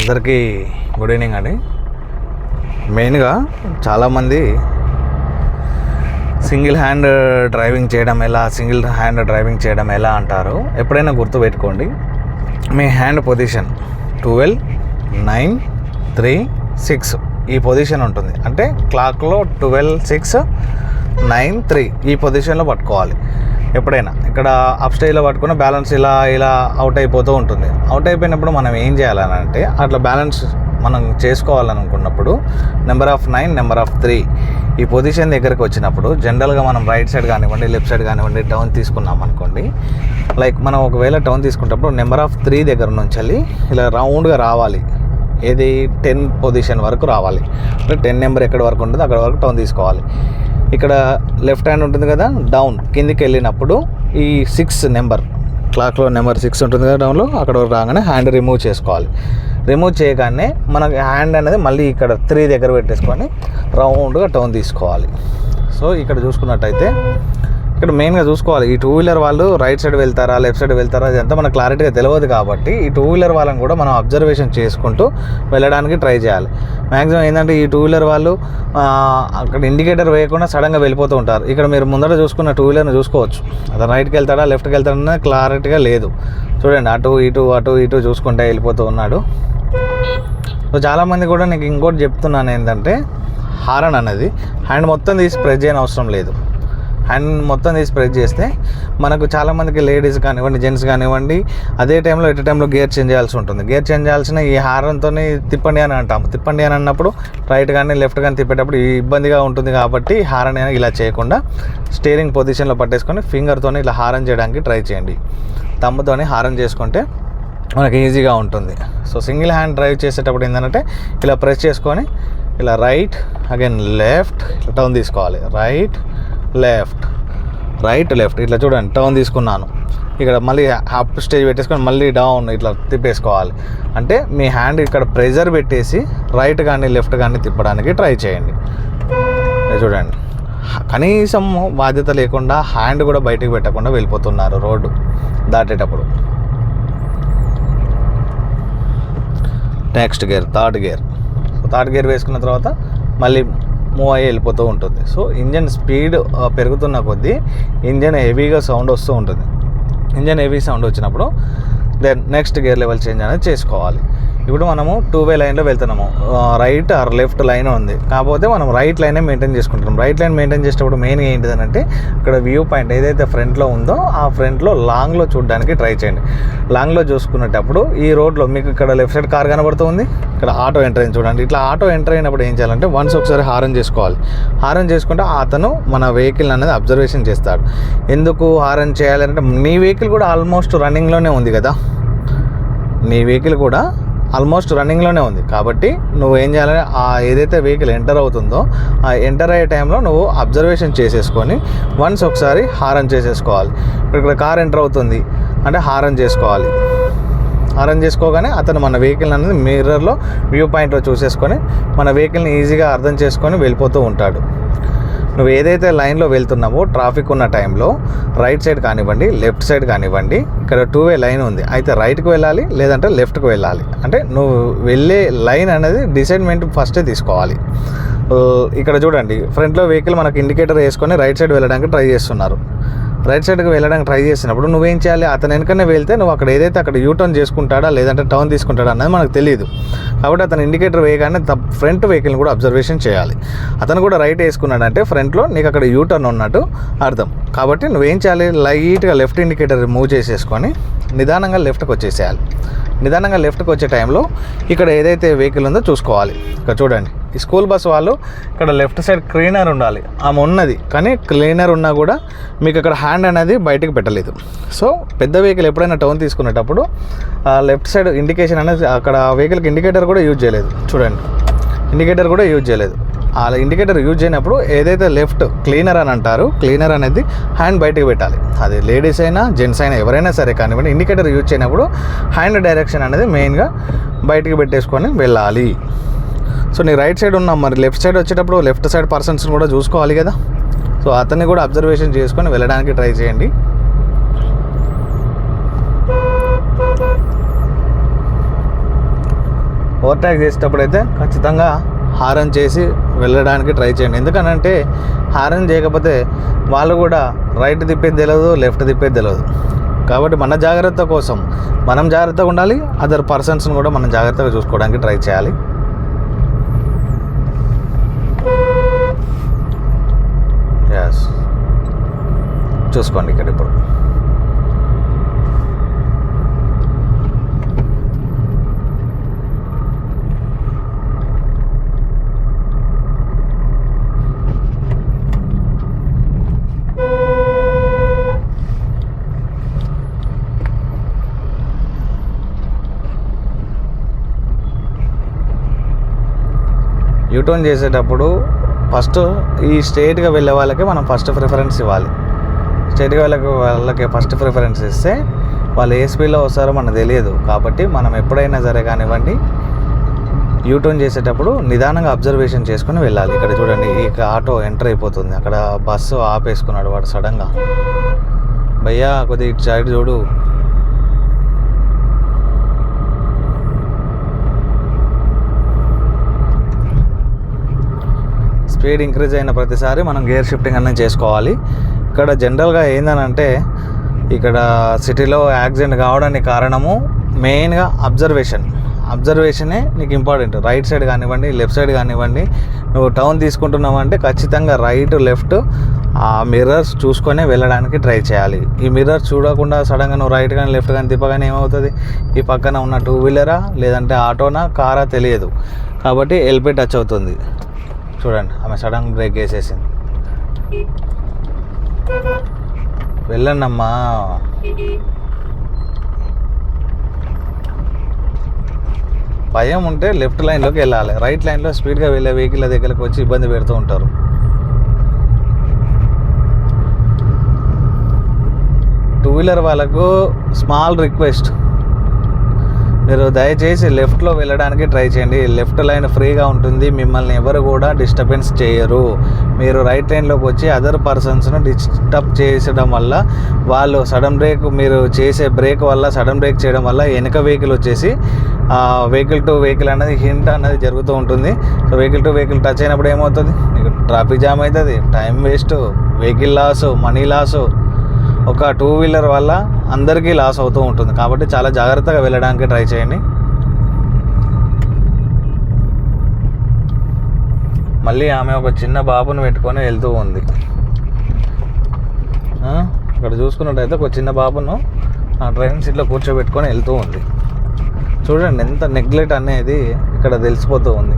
అందరికీ good evening అండి. మెయిన్గా చాలామంది సింగిల్ హ్యాండ్ డ్రైవింగ్ చేయడం ఎలా సింగిల్ హ్యాండ్ డ్రైవింగ్ చేయడం ఎలా అంటారు ఎప్పుడైనా గుర్తుపెట్టుకోండి మీ hand position twelve nine three six ఈ పొజిషన్ ఉంటుంది. అంటే క్లాక్లో ట్వెల్వ్ సిక్స్ నైన్ త్రీ ఈ పొజిషన్లో పట్టుకోవాలి. ఎప్పుడైనా. ఇక్కడ అప్ స్టేజ్లో పట్టుకున్న బ్యాలెన్స్ ఇలా ఇలా అవుట్ అయిపోతూ ఉంటుంది. అవుట్ అయిపోయినప్పుడు మనం ఏం చేయాలని అంటే అట్లా బ్యాలెన్స్ మనం చేసుకోవాలనుకున్నప్పుడు number of nine number of three ఈ పొజిషన్ దగ్గరికి వచ్చినప్పుడు జనరల్గా మనం రైట్ సైడ్ కానివ్వండి లెఫ్ట్ సైడ్ కానివ్వండి డౌన్ తీసుకున్నాం అనుకోండి లైక్ మనం ఒకవేళ టౌన్ తీసుకున్నప్పుడు నెంబర్ ఆఫ్ త్రీ దగ్గర నుంచి వెళ్ళి ఇలా రౌండ్గా రావాలి. ఏది? టెన్ పొజిషన్ వరకు రావాలి. అంటే టెన్ నెంబర్ ఎక్కడ వరకు ఉంటుందో అక్కడ వరకు టౌన్ తీసుకోవాలి. ఇక్కడ లెఫ్ట్ హ్యాండ్ ఉంటుంది కదా డౌన్. కిందికి వెళ్ళినప్పుడు ఈ సిక్స్ నెంబర్ క్లాక్లో నెంబర్ సిక్స్ ఉంటుంది కదా డౌన్లో అక్కడ రాగానే హ్యాండ్ రిమూవ్ చేసుకోవాలి. రిమూవ్ చేయగానే మనకి హ్యాండ్ అనేది మళ్ళీ ఇక్కడ త్రీ దగ్గర పెట్టేసుకొని రౌండ్గా టౌన్ తీసుకోవాలి. సో ఇక్కడ చూసుకున్నట్టయితే ఇక్కడ మెయిన్గా చూసుకోవాలి. ఈ టూ వీలర్ వాళ్ళు రైట్ సైడ్ వెళ్తారా లెఫ్ట్ సైడ్ వెళ్తారా ఇదంతా మనకు క్లారిటీగా తెలియదు కాబట్టి ఈ టూ వీలర్ వాళ్ళని కూడా మనం అబ్జర్వేషన్ చేసుకుంటూ వెళ్ళడానికి ట్రై చేయాలి. మ్యాక్సిమం ఏంటంటే ఈ టూ వీలర్ వాళ్ళు అక్కడ ఇండికేటర్ వేయకుండా సడన్గా వెళ్ళిపోతూ ఉంటారు. ఇక్కడ మీరు ముందర చూసుకున్న టూ వీలర్ని చూసుకోవచ్చు. అతను రైట్కి వెళ్తాడా లెఫ్ట్కి వెళ్తాడా క్లారిటీగా లేదు. చూడండి అటు ఇటు అటు ఇటు చూసుకుంటే వెళ్ళిపోతూ ఉన్నాడు. సో చాలామంది కూడా నీకు ఇంకోటి చెప్తున్నాను ఏంటంటే హారన్ అనేది హ్యాండ్ మొత్తం తీసి ప్రెస్ చేయని అవసరం లేదు. హ్యాండ్ మొత్తం తీసి ప్రెస్ చేస్తే మనకు చాలామందికి లేడీస్ కానివ్వండి జెంట్స్ కానివ్వండి అదే టైంలో ఎట్ టైంలో గేర్ చేంజ్ చేయాల్సి ఉంటుంది. గేర్ చేంజ్ చేయాల్సిన ఈ హారంతో తిప్పండి అని అంటాము. తిప్పండి అని అన్నప్పుడు రైట్ కానీ లెఫ్ట్ కానీ తిప్పేటప్పుడు ఇబ్బందిగా ఉంటుంది కాబట్టి హారన్ ఇలా చేయకుండా స్టీరింగ్ పొజిషన్లో పట్టేసుకొని ఫింగర్తో ఇలా హారం చేయడానికి ట్రై చేయండి. తమ్ముతోని హారం చేసుకుంటే మనకి ఈజీగా ఉంటుంది. సో సింగిల్ హ్యాండ్ డ్రైవ్ చేసేటప్పుడు ఏంటంటే ఇలా ప్రెస్ చేసుకొని ఇలా రైట్ అగైన్ లెఫ్ట్ టర్న్ తీసుకోవాలి. Right left. Right left. ఇట్లా చూడండి టర్న్ తీసుకున్నాను. ఇక్కడ మళ్ళీ అప్ స్టేజ్ పెట్టేసుకొని మళ్ళీ డౌన్ ఇట్లా తిప్పేసుకోవాలి. అంటే మీ హ్యాండ్ ఇక్కడ ప్రెజర్ పెట్టేసి రైట్ కానీ లెఫ్ట్ కానీ తిప్పడానికి ట్రై చేయండి. చూడండి. కనీసం బాధ్యత లేకుండా హ్యాండ్ కూడా బయటకు పెట్టకుండా వెళ్ళిపోతున్నారు రోడ్డు దాటేటప్పుడు. Next gear third gear. Third gear వేసుకున్న తర్వాత మళ్ళీ మూవ్ అయ్యి వెళ్ళిపోతూ ఉంటుంది. సో ఇంజన్ స్పీడ్ పెరుగుతున్న కొద్దీ ఇంజన్ హెవీగా సౌండ్ వస్తూ ఉంటుంది. ఇంజన్ హెవీ సౌండ్ వచ్చినప్పుడు then next gear level change అనేది చేసుకోవాలి. ఇప్పుడు మనము టూ వే లైన్లో వెళ్తున్నాము. రైట్ ఆర్ లెఫ్ట్ లైన్ ఉంది. కాకపోతే మనం రైట్ లైనే మెయింటైన్ చేసుకుంటున్నాం. రైట్ లైన్ మెయింటైన్ చేసేటప్పుడు మెయిన్ ఏంటిదంటే ఇక్కడ వ్యూ పాయింట్ ఏదైతే ఫ్రంట్లో ఉందో ఆ ఫ్రంట్లో లాంగ్లో చూడడానికి ట్రై చేయండి. లాంగ్లో చూసుకునేటప్పుడు ఈ రోడ్లో మీకు ఇక్కడ లెఫ్ట్ సైడ్ కార్ కనబడుతుంది. ఇక్కడ ఆటో ఎంటర్ అయింది చూడండి. ఇట్లా ఆటో ఎంటర్ అయినప్పుడు ఏం చేయాలంటే వన్స్ ఒకసారి హారన్ చేసుకోవాలి. హారన్ చేసుకుంటే అతను మన వెహికల్ అనేది అబ్జర్వేషన్ చేస్తాడు. ఎందుకు హారన్ చేయాలంటే నీ వెహికల్ కూడా ఆల్మోస్ట్ రన్నింగ్లోనే ఉంది కదా. నీ వెహికల్ కూడా ఆల్మోస్ట్ రన్నింగ్లోనే ఉంది. కాబట్టి నువ్వు ఏం చేయాలంటే ఆ ఏదైతే వెహికల్ ఎంటర్ అవుతుందో ఆ ఎంటర్ అయ్యే టైంలో నువ్వు అబ్జర్వేషన్ చేసేసుకొని వన్స్ ఒకసారి హారన్ చేసేసుకోవాలి. ఇప్పుడు ఇక్కడ కార్ ఎంటర్ అవుతుంది అంటే హారన్ చేసుకోవాలి. హారన్ చేసుకోగానే అతను మన వెహికల్ అనేది మిర్రర్లో వ్యూ పాయింట్లో చూసేసుకొని మన వెహికల్ని ఈజీగా అర్థం చేసుకొని వెళ్ళిపోతూ ఉంటాడు. నువ్వు ఏదైతే లైన్లో వెళ్తున్నావో ట్రాఫిక్ ఉన్న టైంలో రైట్ సైడ్ కానివ్వండి లెఫ్ట్ సైడ్ కానివ్వండి ఇక్కడ టూ వే లైన్ ఉంది. అయితే రైట్కి వెళ్ళాలి లేదంటే లెఫ్ట్కి వెళ్ళాలి. అంటే నువ్వు వెళ్ళే లైన్ అనేది డిసైడ్మెంట్ ఫస్టే తీసుకోవాలి. ఇక్కడ చూడండి ఫ్రంట్లో వెహికల్ మనకు ఇండికేటర్ వేసుకొని రైట్ సైడ్ వెళ్ళడానికి ట్రై చేస్తున్నారు. రైట్ సైడ్కి వెళ్ళడానికి ట్రై చేసినప్పుడు నువ్వేం చేయాలి? అతను వెనకనే వెళ్తే నువ్వు అక్కడ ఏదైతే అక్కడ యూటర్న్ చేసుకుంటాడా? లేదంటే టర్న్ తీసుకుంటాడా అన్నది మనకు తెలియదు కాబట్టి అతను ఇండికేటర్ వేయగానే ఫ్రంట్ వెహికల్ని కూడా అబ్జర్వేషన్ చేయాలి. అతను కూడా రైట్ వేసుకున్నాడంటే ఫ్రంట్లో నీకు అక్కడ యూటర్న్ ఉన్నట్టు అర్థం. కాబట్టి నువ్వేం చేయాలి? లైట్గా లెఫ్ట్ ఇండికేటర్ మూవ్ చేసేసుకొని నిదానంగా లెఫ్ట్కి వచ్చేసేయాలి. నిదానంగా లెఫ్ట్కి వచ్చే టైంలో ఇక్కడ ఏదైతే వెహికల్ ఉందో చూసుకోవాలి. ఇక్కడ చూడండి. ఈ స్కూల్ బస్ వాళ్ళు ఇక్కడ లెఫ్ట్ సైడ్ క్లీనర్ ఉండాలి. ఆమె ఉన్నది. కానీ క్లీనర్ ఉన్నా కూడా మీకు ఇక్కడ హ్యాండ్ అనేది బయటకు పెట్టలేదు. సో పెద్ద వెహికల్ ఎప్పుడైనా టౌన్ తీసుకునేటప్పుడు లెఫ్ట్ సైడ్ ఇండికేషన్ అనేది అక్కడ వెహికల్కి ఇండికేటర్ కూడా యూజ్ చేయలేదు. చూడండి. ఇండికేటర్ కూడా యూజ్ చేయలేదు. అలా ఇండికేటర్ యూజ్ చేయనప్పుడు ఏదైతే లెఫ్ట్ క్లీనర్ అని అంటారు క్లీనర్ అనేది హ్యాండ్ బయటకు పెట్టాలి. అది లేడీస్ అయినా జెంట్స్ అయినా ఎవరైనా సరే కానివ్వండి ఇండికేటర్ యూజ్ చేయనప్పుడు హ్యాండ్ డైరెక్షన్ అనేది మెయిన్గా బయటికి పెట్టేసుకొని వెళ్ళాలి. సో నీ రైట్ సైడ్ ఉన్నాం మరి లెఫ్ట్ సైడ్ వచ్చేటప్పుడు లెఫ్ట్ సైడ్ పర్సన్స్ని కూడా చూసుకోవాలి కదా. సో అతన్ని కూడా అబ్జర్వేషన్ చేసుకొని వెళ్ళడానికి ట్రై చేయండి. ఓవర్టేక్ చేసేటప్పుడు అయితే ఖచ్చితంగా హారన్ చేసి వెళ్ళడానికి ట్రై చేయండి. ఎందుకనంటే హారన్ చేయకపోతే వాళ్ళు కూడా రైట్ తిప్పేది తెలియదు లెఫ్ట్ తిప్పేది తెలియదు కాబట్టి మన జాగ్రత్త కోసం మనం జాగ్రత్తగా ఉండాలి అదర్ పర్సన్స్ని కూడా మనం జాగ్రత్తగా చూసుకోవడానికి ట్రై చేయాలి. చూసుకోండి ఇక్కడ ఇప్పుడు. రిటర్న్ చేసేటప్పుడు ఫస్ట్ ఈ స్ట్రేట్గా వెళ్ళే వాళ్ళకి మనం ఫస్ట్ ప్రిఫరెన్స్ ఇవ్వాలి. స్ట్రేట్గా వెళ్ళే వాళ్ళకి ఫస్ట్ ప్రిఫరెన్స్ ఇస్తే వాళ్ళు ఏ స్పీడ్లో వస్తారో మనకు తెలియదు. కాబట్టి మనం ఎప్పుడైనా సరే కానివ్వండి యూటర్న్ చేసేటప్పుడు నిదానంగా అబ్జర్వేషన్ చేసుకుని వెళ్ళాలి. ఇక్కడ చూడండి ఈ ఆటో ఎంటర్ అయిపోతుంది. అక్కడ బస్సు ఆపేసుకున్నాడు వాడు సడన్గా భయ్యా కొద్దిగా ఇటు సైడ్ చూడు. స్పీడ్ ఇంక్రీజ్ అయిన ప్రతిసారి మనం గేర్ షిఫ్టింగ్ అనేది చేసుకోవాలి. ఇక్కడ జనరల్గా ఏందనంటే ఇక్కడ సిటీలో యాక్సిడెంట్ కావడానికి కారణము మెయిన్గా అబ్జర్వేషన్. అబ్జర్వేషనే నీకు ఇంపార్టెంట్. రైట్ సైడ్ కానివ్వండి లెఫ్ట్ సైడ్ కానివ్వండి నువ్వు టౌన్ తీసుకుంటున్నావు అంటే ఖచ్చితంగా రైట్ లెఫ్ట్ ఆ మిర్రర్స్ చూసుకొని వెళ్ళడానికి ట్రై చేయాలి. ఈ మిర్రర్స్ చూడకుండా సడన్గా నువ్వు రైట్ కానీ లెఫ్ట్ కానీ తిప్పగానే ఏమవుతుంది? ఈ పక్కన ఉన్న టూ వీలరా లేదంటే ఆటోనా కారా తెలియదు. కాబట్టి ఎల్పి టచ్ అవుతుంది. చూడండి ఆమె సడన్ బ్రేక్ వేసేసింది వెళ్ళండమ్మా. భయం ఉంటే లెఫ్ట్ లైన్లోకి వెళ్ళాలి రైట్ లైన్లో స్పీడ్గా వెళ్ళే వెహికల్ దగ్గరకు వచ్చి ఇబ్బంది పెడుతూ ఉంటారు. టూ వీలర్ వాళ్ళకు స్మాల్ రిక్వెస్ట్. మీరు దయచేసి లెఫ్ట్లో వెళ్ళడానికి ట్రై చేయండి. లెఫ్ట్ లైన్ ఫ్రీగా ఉంటుంది. మిమ్మల్ని ఎవరు కూడా డిస్టర్బెన్స్ చేయరు. మీరు రైట్ లైన్లోకి వచ్చి అదర్ పర్సన్స్ను డిస్టర్బ్ చేసడం వల్ల వాళ్ళు సడన్ బ్రేక్ మీరు చేసే బ్రేక్ వల్ల సడన్ బ్రేక్ చేయడం వల్ల వెనక వెహికల్ వచ్చేసి వెహికల్ టు వెహికల్ అనేది హింట్ అనేది జరుగుతూ ఉంటుంది. So vehicle to vehicle touch అయినప్పుడు ఏమవుతుంది? మీకు ట్రాఫిక్ జామ్ అవుతుంది. Time waste vehicle loss money loss ఒక టూ వీలర్ వల్ల అందరికీ లాస్ అవుతూ ఉంటుంది. కాబట్టి చాలా జాగ్రత్తగా వెళ్ళడానికి ట్రై చేయండి. మళ్ళీ ఆమె ఒక చిన్న బాబుని పెట్టుకొని వెళ్తూ ఉంది. ఇక్కడ చూసుకున్నట్టయితే ఒక చిన్న బాబును ఆ ట్రైన్ సీట్లో కూర్చోబెట్టుకొని వెళ్తూ ఉంది. చూడండి ఎంత నెగ్లెక్ట్ అనేది ఇక్కడ తెలిసిపోతూ ఉంది.